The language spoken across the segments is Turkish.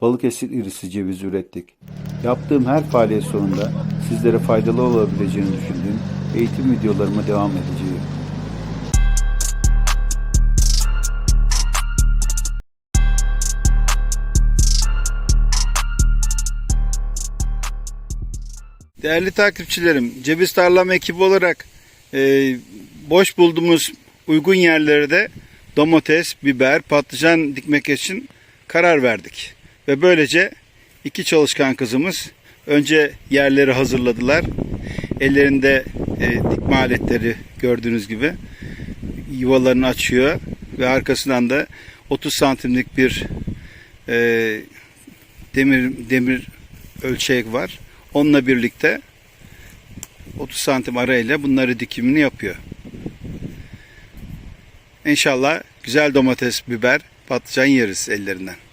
Balıkesir irisi ceviz ürettik. Yaptığım her faaliyet sonunda sizlere faydalı olabileceğini düşündüğüm eğitim videolarıma devam edeceğim. Değerli takipçilerim, Ceviz Tarlam ekibi olarak e, boş bulduğumuz uygun yerlerde domates, biber, patlıcan dikmek için karar verdik. Ve böylece iki çalışkan kızımız önce yerleri hazırladılar. Ellerinde e, dikme aletleri gördüğünüz gibi yuvalarını açıyor ve arkasından da 30 santimlik bir e, demir demir ölçek var. Onunla birlikte 30 santim arayla bunları dikimini yapıyor. İnşallah güzel domates, biber, patlıcan yeriz ellerinden.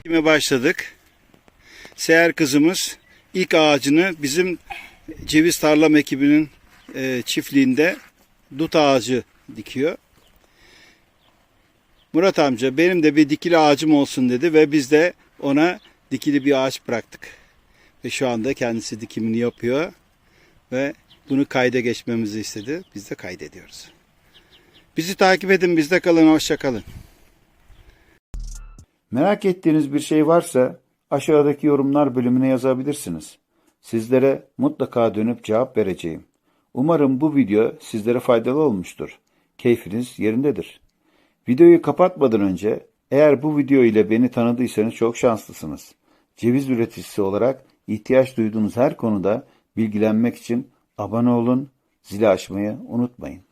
Dikime başladık. Seher kızımız ilk ağacını bizim ceviz tarlam ekibinin e, çiftliğinde dut ağacı dikiyor. Murat amca benim de bir dikili ağacım olsun dedi ve biz de ona dikili bir ağaç bıraktık. Ve şu anda kendisi dikimini yapıyor ve bunu kayda geçmemizi istedi. Biz de kaydediyoruz. Bizi takip edin, bizde kalın, hoşça kalın. Merak ettiğiniz bir şey varsa aşağıdaki yorumlar bölümüne yazabilirsiniz. Sizlere mutlaka dönüp cevap vereceğim. Umarım bu video sizlere faydalı olmuştur. Keyfiniz yerindedir. Videoyu kapatmadan önce eğer bu video ile beni tanıdıysanız çok şanslısınız. Ceviz üreticisi olarak ihtiyaç duyduğunuz her konuda bilgilenmek için abone olun, zili açmayı unutmayın.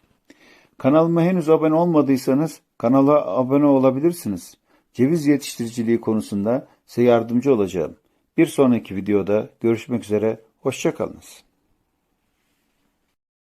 Kanalıma henüz abone olmadıysanız kanala abone olabilirsiniz. Ceviz yetiştiriciliği konusunda size yardımcı olacağım. Bir sonraki videoda görüşmek üzere, hoşçakalınız.